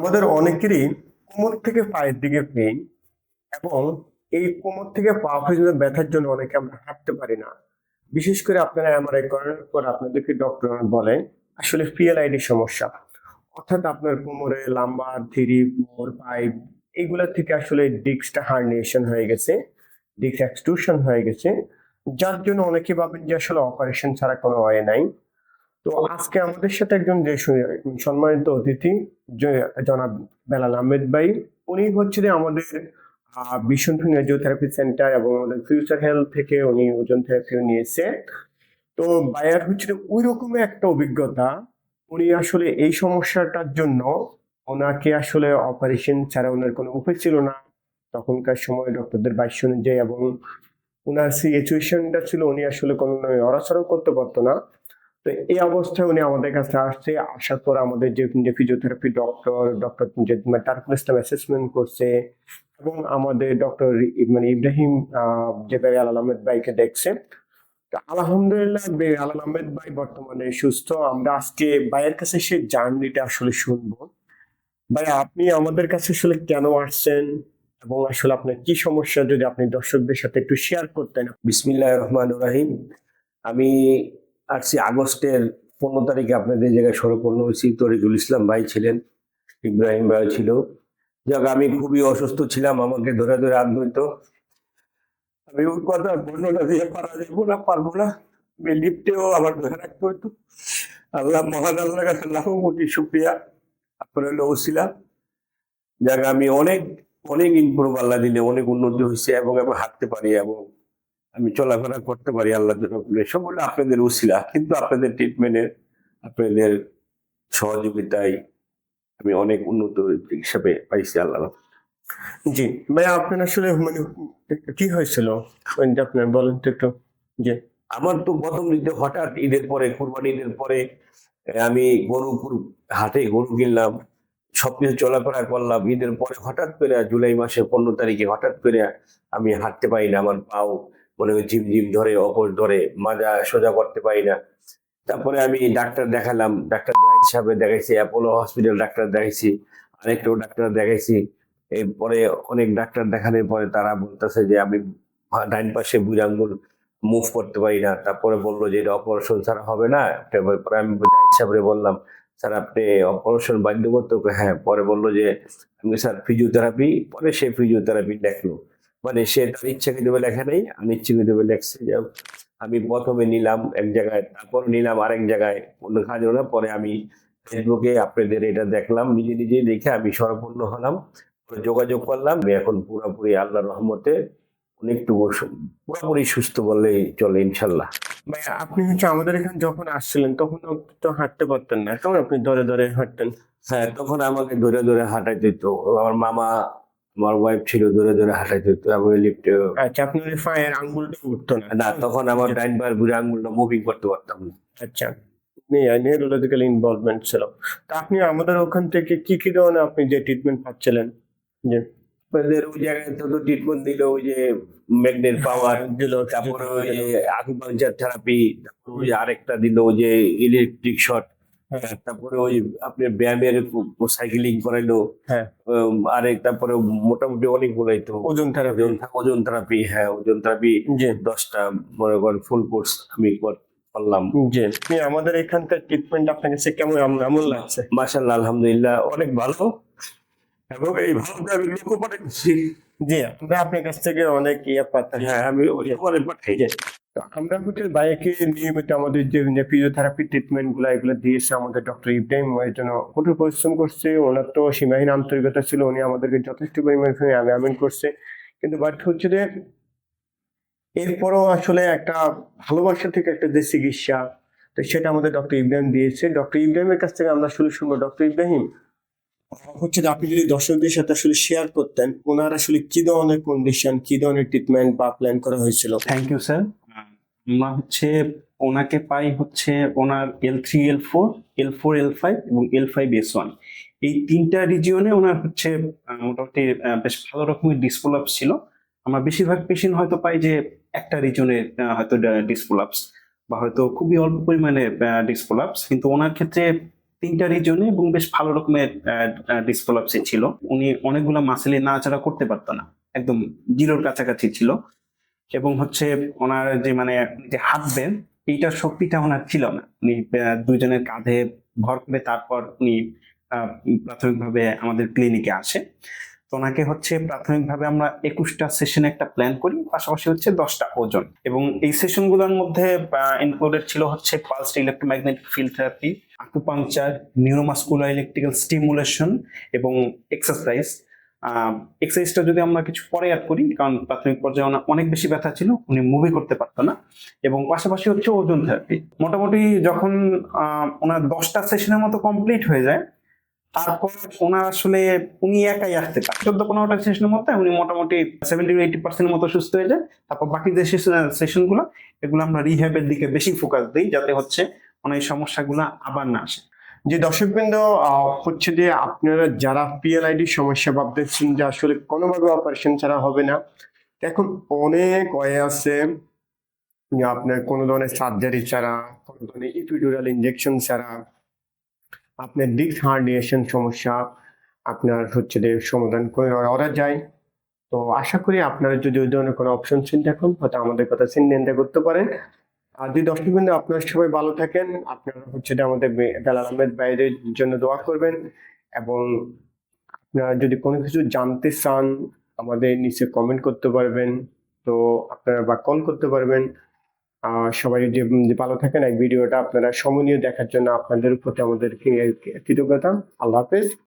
আমাদের অনেকেরই কোমর থেকে পায়ের দিকে পেইন এবং এই কোমর থেকে পা পর্যন্ত ব্যথার জন্য অনেকে আমরা হাঁটতে পারি না। বিশেষ করে আপনারা এমআরআই করার পর আপনাদেরকে ডক্টর বলেন, আসলে পিএলআইডি সমস্যা। অর্থাৎ আপনার কোমরে লাম্বার থ্রি ফোর পাইপ এইগুলা থেকে আসলে ডিস্কটা হার্নিয়েশন হয়ে গেছে ডিস্ক এক্সট্রুশন হয়ে গেছে। যার জন্য অনেকে ভাবেন যে আসলে অপারেশন ছাড়া কোনো ওয়ে নাই। তো আজকে আমাদের সাথে একজন যে সম্মানিত অতিথি জনাব বেলাল আহমেদ ভাই উনি হচ্ছে যে আমাদের ভীষণ ফিজিওথেরাপি সেন্টার এবং আমাদের ফিউচার হেলথ থেকে উনি ওজন থেরাপি নিয়েছে। তো বায়ার হচ্ছে ওই রকমের একটা অভিজ্ঞতা উনি আসলে এই সমস্যাটার জন্য ওনাকে আসলে অপারেশন ছাড়া ওনার কোনো উপায় ছিল না। তখনকার সময় ডক্টরদের বাইশ অনুযায়ী এবং ওনার সিচুয়েশনটা ছিল উনি আসলে কোনো নড়াচড়াও করতে পারতো না। তো এই অবস্থায় উনি আমাদের কাছে আসছে, আসার পর আমাদের যে physiotherapy doctor doctor Tarkul Islam assessment করছে এবং আমাদের ডক্টর মানে ইব্রাহিম ভাই আলাল আহমেদ ভাইকে দেখছে। আলহামদুলিল্লাহ আলাল আহমেদ ভাই বর্তমানে সুস্থ। আমরা আজকে ভাইয়ের কাছে সে জার্নিটা আসলে শুনব। ভাই, আপনি আমাদের কাছে আসলে কেন আসছেন এবং আসলে আপনার কি সমস্যা যদি আপনি দর্শকদের সাথে একটু শেয়ার করতেন। বিসমিল্লাহ রহমান রাহিম। আমি আসছি আগস্টের পনেরো তারিখে আপনাদের জায়গায় সরপূর্ণ হয়েছি তরিকুল ইসলাম ভাই ছিলেন, ইব্রাহিম ভাই ছিল। যাক, আমি খুবই অসুস্থ ছিলাম, আমাকে ধরে ধরে হাত আমি ওই কথা বর্ণনা দিয়ে পারা যাব না, পারব না। আমি লিফটেও আবার ধরে রাখতে হতো আল্লাহ, মহান আল্লাহ কাছে লাখ কোটি শুক্রিয়া। আপনার হলো ওসিলা। যাক, আমি অনেক অনেক ইমপ্রুভ আল্লাহ দিলে, অনেক উন্নতি হয়েছে এবং আমি হাঁটতে পারি এবং আমি চলাফেরা করতে পারি আল্লাহ সব হলো আপনাদের উসিলা কিন্তু আপনাদের ট্রিটমেন্টের আপনাদের সহযোগিতায় আমি অনেক উন্নত হিসাবে পাইছি আল্লাহ জি ভাই আপনার আসলে মানে কি হয়েছিল? আপনার বলেন তো একটু জি। আমার তো প্রথম দিতে হঠাৎ ঈদের পরে কোরবানি ঈদের পরে আমি গরু হাটে গরু কিনলাম সবকিছু চলাফেরা করলাম। ঈদের পরে হঠাৎ করে জুলাই মাসে পনেরো তারিখে হঠাৎ করে আমি হাঁটতে পারি না আমার পাও মনে হয় ঝিম ঝিম ধরে, অপর ধরে, মাজা সোজা করতে পারি না। তারপরে আমি ডাক্তার দেখালাম, ডাক্তার জাহিদ সাহেব দেখাইছি, অ্যাপোলো হসপিটাল ডাক্তার দেখাইছি আরেকটাও ডাক্তার দেখাইছি। এরপরে অনেক ডাক্তার দেখানোর পরে তারা বলতেছে যে, আমি ডাইন পাশে বুড়ি আঙ্গুল মুভ করতে পারি না। তারপরে বলল যে, এটা অপারেশন ছাড়া হবে না। তারপরে আমি সাহেবরে বললাম, স্যার, আপনি অপারেশন বাধ্য করতে হ্যাঁ পরে বলল যে, আমি স্যার ফিজিওথেরাপি পরে সে ফিজিওথেরাপি লেখলো মানে সে তার ইচ্ছাকৃতভাবে লেখা নেই অনিচ্ছাকৃতভাবে লেখছে যে আমি প্রথমে নিলাম এক জায়গায় তারপর নিলাম আরেক জায়গায় অন্য কাজ না পরে আমি ফেসবুকে আপনাদের এটা দেখলাম নিজে নিজে দেখে আমি সরপূর্ণ হলাম যোগাযোগ করলাম এখন পুরোপুরি আল্লাহর রহমতে অনেকটুকু পুরোপুরি সুস্থ বললেই চলে ইনশাল্লাহ। ভাই আপনি হচ্ছে আমাদের এখানে যখন আসছিলেন তখন তো হাঁটতে পারতেন না কেমন আপনি ধরে ধরে হাঁটতেন? হ্যাঁ তখন আমাকে ধরে ধরে হাঁটাইতে হতো আমার মামা আমার ওয়াইফ ছিল ধরে ধরে হাঁটাইতে হতো আমি লিফটে আচ্ছা আপনার পায়ের আঙ্গুলটা উঠতো না। না তখন আমার ডাইন পায়ের বুড়ি আঙুলটা মুভিং করতে পারতাম না। আচ্ছা। নিউরোলজিক্যাল ইনভলভমেন্ট ছিল তা আপনি আমাদের ওখান থেকে কি কি ধরনের আপনি যে ট্রিটমেন্ট পাচ্ছিলেন? যে ওই জায়গায় তো ট্রিটমেন্ট দিল ওই যে ম্যাগনেট পাওয়ার দিল। তারপরে ওই আকুপাঞ্চার থেরাপি তারপরে ওই আরেকটা দিল ওই যে ইলেকট্রিক শট। তারপরে ওই আপনি ব্যায়ামের সাইকেলিং করাইলো। হ্যাঁ। আরেক তারপরে মোটামুটি অনেক বলাইতো ওজন থেরাপি ওজন থেরাপি হ্যাঁ ওজন থেরাপি দশটা মনে করেন ফুল কোর্স আমি কর- করলাম। জি। আমাদের এখানকার ট্রিটমেন্ট আপনার কাছে কেমন এমন- লাগছে? মাশাল্লাহ আলহামদুলিল্লাহ অনেক ভালো। এবং এই ভালোটা আমি লোক পাঠাচ্ছি জি আমরা আপনার কাছ থেকে অনেক ইয়ে পাচ্ছি হ্যাঁ আমি পাঠাই। আমরা হচ্ছে বাইকে নিয়মিত আমাদের যে ফিজিওথেরাপি ট্রিটমেন্টগুলো, এগুলো দিয়েছে আমাদের ডক্টর ইব্রাহিম এর জন্য কঠোর পরিশ্রম করছে। ওনার তো সীমাহীন আন্তরিকতা ছিল, উনি আমাদেরকে যথেষ্ট পরিমাণ করছে। কিন্তু বাট হচ্ছে যে, এরপরও আসলে একটা ভালোবাসা থেকে একটা যে চিকিৎসা, তো সেটা আমাদের ডক্টর ইব্রাহিম দিয়েছে। ডক্টর ইব্রাহিমের কাছ থেকে আমরা আসলে শুনব। ডক্টর ইব্রাহিম, হচ্ছে যে আপনি যদি দর্শকদের সাথে আসলে শেয়ার করতেন, ওনার আসলে কি ধরনের কন্ডিশন কি ধরনের ট্রিটমেন্ট বা প্ল্যান করা হয়েছিল? থ্যাংক ইউ স্যার হচ্ছে, ওনাকে পাই হচ্ছে ওনার L three L four L four L five এবং এল ফাইভ এস ওয়ান এই তিনটা রিজিয়নে ওনার হচ্ছে মোটামুটি বেশ ভালো রকমের ডিসপোলাপস ছিল। আমরা বেশিরভাগ পেশেন্ট হয়তো পাই যে একটা রিজনে হয়তো ডিসপোলাপস বা হয়তো খুবই অল্প পরিমাণে ডিসপোলাপস কিন্তু ওনার ক্ষেত্রে তিনটা রিজনে এবং বেশ ভালো রকমের ডিসপ্রলাপসি ছিল। উনি অনেকগুলো মাসেলে নাড়াচাড়া করতে পারতো না। একদম জিরোর কাছাকাছি ছিল। এবং হচ্ছে ওনার যে মানে যে হাঁটবেন এইটার শক্তিটা ওনার ছিল না। উনি আহ, দুইজনের কাঁধে ভর করে তারপর উনি প্রাথমিকভাবে আমাদের ক্লিনিকে আসে। তো ওনাকে হচ্ছে প্রাথমিকভাবে আমরা একুশটা সেশনে একটা প্ল্যান করি পাশাপাশি হচ্ছে দশটা ওজন। এবং এই সেশনগুলোর মধ্যে ইনক্লুডেড ছিল হচ্ছে pulsed electromagnetic field therapy acupuncture neuromuscular electrical stimulation এবং এক্সারসাইজ এক্সারসাইজটা যদি আমরা কিছু পরে অ্যাড করি, কারণ প্রাথমিক পর্যায়ে অনেক বেশি ব্যথা ছিল, উনি মুভি করতে পারতো না। এবং পাশাপাশি হচ্ছে ওজন থেরাপি মোটামুটি যখন ওনার দশটা সেশনের মতো কমপ্লিট হয়ে যায়, তারপর ওনার আসলে উনি একাই আসতে পারে। চোদ্দ পনেরোটা সেশনের মধ্যে উনি মোটামুটি সেভেন্টি এইটি পার্সেন্টের মতো সুস্থ হয়ে যায়। তারপর বাকি যে সেশনগুলো এগুলো আমরা রিহ্যাবের দিকে বেশি ফোকাস দিই, যাতে হচ্ছে ওনার এই সমস্যাগুলো আবার না আসে। যে দর্শকবৃন্দ হচ্ছে যে আপনারা যারা পিএলআইডি সমস্যা ভাবতেছেন যে আসলে কোনোভাবে অপারেশন ছাড়া হবে না এখন অনেক ওয়ে আছে আপনার কোনো ধরনের সার্জারি ছাড়া, কোনো ধরনের ইপিডুরাল ইনজেকশন ছাড়া, আপনার ডিস্ক হার্নিয়েশন সমস্যা, আপনার হচ্ছে যে সমাধান করে করা যায়। তো আশা করি আপনারা যদি ওই ধরনের কোনো অপশন চিন্তা করেন হয়তো আমাদের কথা চিন্তা করতে পারেন। আর যদি দর্শকবৃন্দ, আপনারা সবাই ভালো থাকেন। আপনারা হচ্ছে আমাদের বেলাল আহমেদ বাইরের জন্য দোয়া করবেন এবং আপনারা যদি কোনো কিছু জানতে চান, আমাদের নিচে কমেন্ট করতে পারবেন। তো আপনারা বা কল করতে পারবেন। সবাই যে ভালো থাকেন, এই ভিডিওটা আপনারা সময় নিয়ে দেখার জন্য আপনাদের প্রতি আমাদের কৃতজ্ঞতা। আল্লাহ হাফেজ।